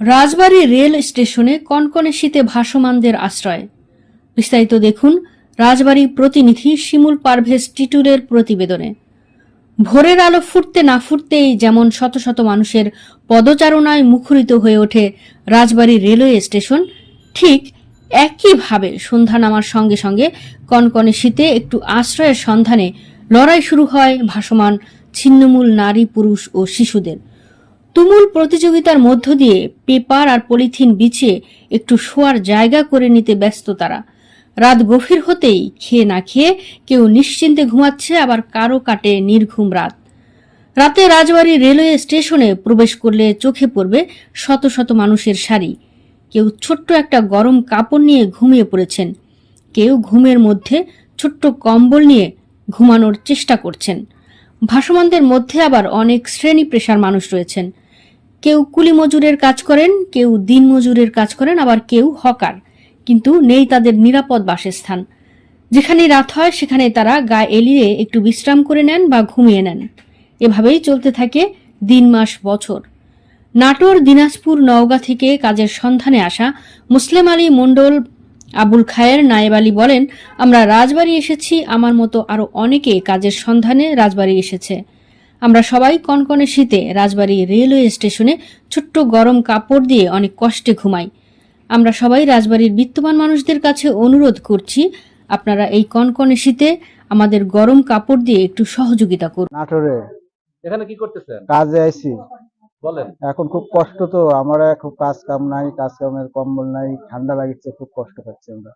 রাজবাড়ী rail স্টেশনে কনকনে শীতে ভাসমানদের আশ্রয়। বিস্তারিত দেখুন রাজবাড়ী প্রতিনিধি শিমুল পারভেজ টিটুলের প্রতিবেদনে। ভোরের আলো ফুটতে না ফুটতেই যেমন শত শত মানুষের পদচারণায় মুখরিত হয়ে ওঠে রাজবাড়ী রেলওয়ে স্টেশন, ঠিক একইভাবে সন্ধ্যা নামার সঙ্গে সঙ্গে কনকনে শীতে একটু আশ্রয়ের সন্ধানে লড়াই শুরু হয় ভাসমান ছিন্নমূল নারী, পুরুষ ও শিশুদের। তুমুল প্রতিযোগিতার মধ্য দিয়ে পেপার আর পলিথিন বিছিয়ে একটু শোয়ার জায়গা করে নিতে ব্যস্ত তারা। রাত গভীর হতেই খেয়ে না খেয়ে কেউ নিশ্চিন্তে ঘুমাচ্ছে, আবার কারও কাটে নির্ঘুম রাত। রাতে রাজবাড়ী রেলওয়ে স্টেশনে প্রবেশ করলে চোখে পড়বে শত শত মানুষের সারি কেউ ছোট্ট একটা গরম কাপড় নিয়ে ঘুমিয়ে পড়েছেন। কেউ ঘুমের মধ্যে ছোট্ট কম্বল নিয়ে ঘুমানোর চেষ্টা করছেন। ভাসমানদের মধ্যে আবার অনেক শ্রেণি পেশার মানুষ রয়েছেন। কেউ কুলি মজুরের কাজ করেন, কেউ দিন মজুরের কাজ করেন, আবার কেউ হকার। কিন্তু নেই তাদের নিরাপদ বাসস্থান। যেখানে রাত হয়, সেখানে তারা গা এলিয়ে একটু বিশ্রাম করে নেন বা ঘুমিয়ে নেন। এভাবেই চলতে থাকে দিন, মাস, বছর। নাটোর, দিনাজপুর, নওগাঁ থেকে কাজের সন্ধানে আসা মুসলিম আলী মণ্ডল আবুল খায়ের নায়েব আলী বলেন, আমরা রাজবাড়ি এসেছি, আমার মতো আরও অনেকে কাজের সন্ধানে রাজবাড়ি এসেছে। আমরা সবাই কনকনে শীতে রাজবাড়ী রেলওয়ে স্টেশনে ছোট্ট গরম কাপড় দিয়ে অনেক কষ্টে ঘুমাই। আমরা সবাই রাজবাড়ির বিত্তমান মানুষদের কাছে অনুরোধ করছি আপনারা এই কনকনে শীতে আমাদের গরম কাপড় দিয়ে একটু সহযোগিতা করুন। নাটোরে। এখানে কি করতেছেন? কাজে আইছি। বলেন। এখন খুব কষ্ট তো আমরা খুব কাজ কাম নাই কাজ কামের কম্বল নাই ঠান্ডা লাগছে খুব কষ্ট পাচ্ছি আমরা।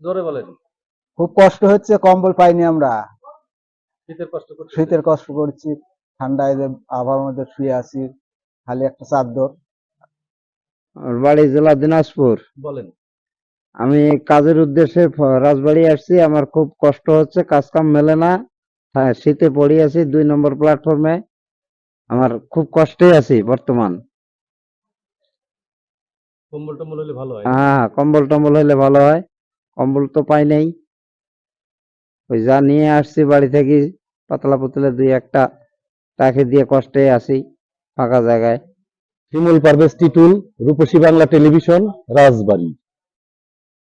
জোরে বলেন। খুব কষ্ট হচ্ছে কম্বল পাইনি আমরা। শীতের কষ্ট করছি ঠান্ডায় যে আবার মধ্যে শুয়ে আছি খালি একটা চাদর আমার বাড়ি জেলা দিনাজপুর। বলেন। আমি কাজের উদ্দেশ্যে রাজবাড়ি আসছি আমার খুব কষ্ট হচ্ছে কাজ কাম মেলে না। হ্যাঁ শীতে পড়ে আছি দুই নম্বর প্ল্যাটফর্মে আমার খুব কষ্টে আছি বর্তমান। কম্বল টম্বল হলে ভালো হয়। হ্যাঁ কম্বল টম্বল হলে ভালো হয়। কম্বল তো পাই নাই। ওই যা নিয়ে আসছি বাড়ি থেকে, পাতলা পুতলা দুই একটা তাকে দিয়ে কষ্টে আসি ফাঁকা জায়গায়। শিমুল পারভেজ টিটুল রূপসী বাংলা টেলিভিশন, রাজবাড়ী।